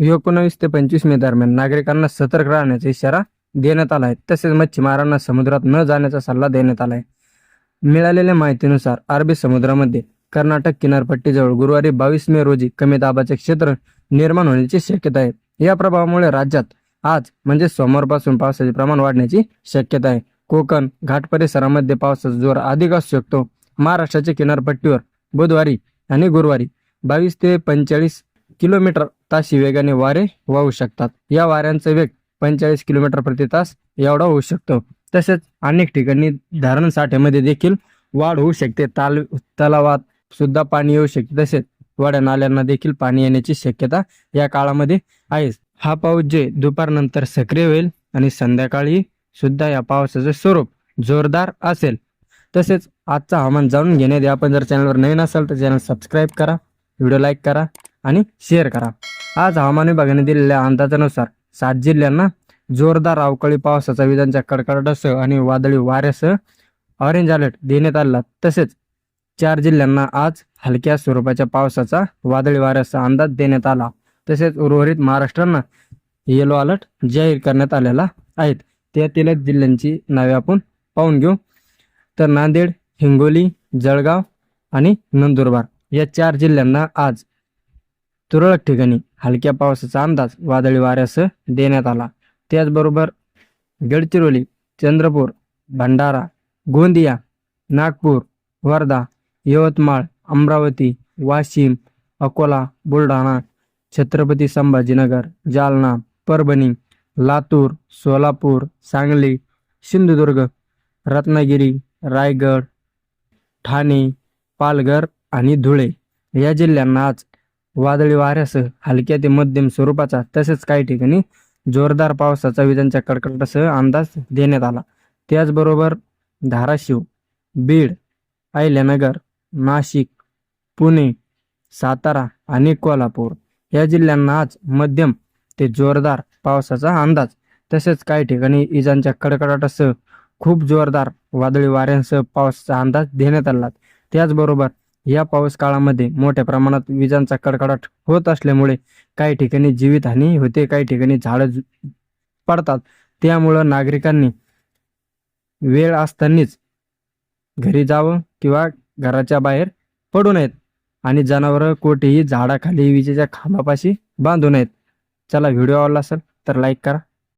एकोणावीस ते पंचवीस मे दरम्यान नागरिकांना सतर्क राहण्याचा इशारा देण्यात आला आहे. तसेच मच्छीमारांना समुद्रात न जाण्याचा सल्ला देण्यात आला आहे. मिळालेल्या माहितीनुसार अरबी समुद्रामध्ये कर्नाटक किनारपट्टीजवळ गुरुवारी बावीस मे रोजी कमी दाबाचे क्षेत्र निर्माण होण्याची शक्यता आहे. या प्रभावामुळे राज्यात आज म्हणजे सोमवारपासून पावसाचे प्रमाण वाढण्याची शक्यता आहे. कोकण घाट परिसरामध्ये पावसाचा जोर अधिक असू शकतो. महाराष्ट्राच्या किनारपट्टीवर बुधवारी आणि गुरुवारी बावीस ते पंचेचाळीस किलोमीटर ताशी वेगाने वारे वाहू शकतात. या वाऱ्यांचा वेग पंचेचाळीस किलोमीटर प्रति तास एवढा होऊ शकतो. तसेच अनेक ठिकाणी धरण साठ्यामध्ये देखील वाढ होऊ शकते. ताल तलावात सुद्धा पाणी येऊ शकते. तसेच वाड्या नाल्यांना देखील पाणी येण्याची शक्यता या काळामध्ये आहे. हा पाऊस जे दुपारनंतर सक्रिय होईल आणि संध्याकाळी सुद्धा या पावसाचं स्वरूप जोरदार असेल. तसेच आजचा हवामान जाणून घेण्यात आपण जर चॅनलवर नवीन असाल तर चॅनल सबस्क्राईब करा व्हिडिओ लाईक करा आणि शेअर करा. आज हवामान विभागाने दिलेल्या अंदाजानुसार सात जिल्ह्यांना जोरदार अवकाळी पावसाचा विजांच्या कडकडाटासह आणि वादळी वाऱ्यासह ऑरेंज अलर्ट देण्यात आला. तसेच चार जिल्ह्यांना आज हलक्या स्वरूपाच्या पावसाचा वादळी वाऱ्याचा अंदाज देण्यात आला. तसेच उर्वरित महाराष्ट्रांना येलो अलर्ट जाहीर करण्यात आलेला आहेत. त्यातीलच जिल्ह्यांची नावे आपण पाहून घेऊ. तर नांदेड हिंगोली जळगाव आणि नंदुरबार या चार जिल्ह्यांना आज तुरळक ठिकाणी हलक्या पावसाचा अंदाज वादळी वाऱ्यासह देण्यात आला. त्याचबरोबर गडचिरोली चंद्रपूर भंडारा गोंदिया नागपूर वर्धा यवतमाळ अमरावती वाशिम अकोला बुलढाणा छत्रपती संभाजीनगर जालना परभणी लातूर सोलापूर सांगली सिंधुदुर्ग रत्नागिरी रायगड ठाणे पालघर आणि धुळे या जिल्ह्यांना आज वादळी वाऱ्यासह हलक्या ते मध्यम स्वरूपाचा तसेच काही ठिकाणी जोरदार पावसाचा विजांच्या कडकडाटासह अंदाज देण्यात आला. त्याचबरोबर धाराशिव बीड अहिल्यानगर नाशिक पुणे सातारा आणि कोल्हापूर या जिल्ह्यांना आज मध्यम ते जोरदार पावसाचा अंदाज. तसेच काही ठिकाणी इजांच्या कडकडाटासह खूप जोरदार वादळी वाऱ्यांसह पावसाचा अंदाज देण्यात आला. त्याचबरोबर या पाऊस काळामध्ये मोठ्या प्रमाणात विजांचा कडकडाट होत असल्यामुळे काही ठिकाणी जीवितहानी होते काही ठिकाणी झाडं पडतात. त्यामुळं नागरिकांनी वेळ असतानाच घरी जावं किंवा घराच्या बाहेर पडू नयेत आणि जनावरं कोठेही झाडाखाली विजेच्या खांबापाशी बांधू नयेत. चला व्हिडिओ आवडला असेल तर लाईक करा.